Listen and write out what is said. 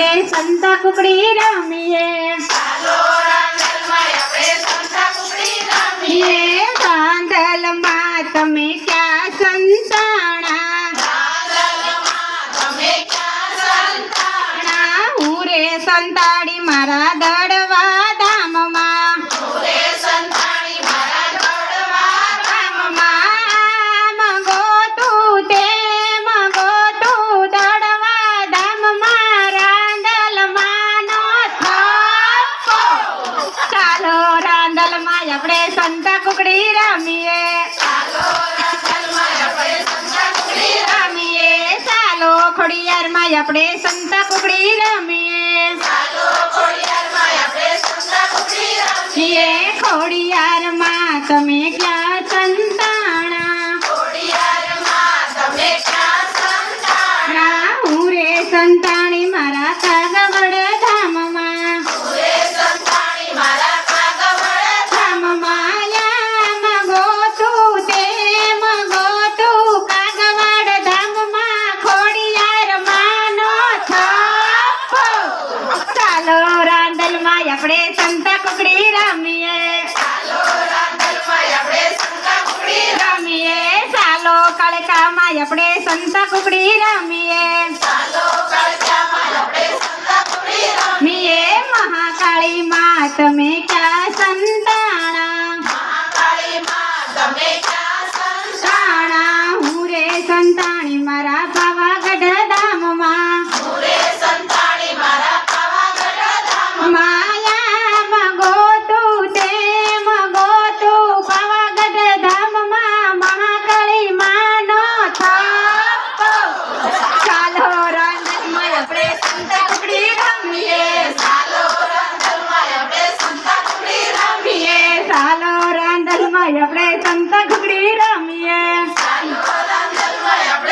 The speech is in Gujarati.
સંતા કુકડી રમીએ. કાંદલમાં તમે ક્યાં સંતાણા? હું રે સંતાડી મારા દડવા રાંદલમાં આપણે સંતા કુકડી રમીએ. રમીએ. ચાલો ખોડિયારમાં આપણે સંતા કુકડી રમીએ. ખોડિયારમાં તમે આપણે સંતા કુકડી રમીએ. રમીએ. ચાલો કળકામાં આપણે સંતા કુકડી રમીએ. મીએ મહાકાળી માં તમે ક્યાં સંતાણા? સાણા હું રે સંતાણી મારા આપણે સંતા ઘૂગડી રમીએ.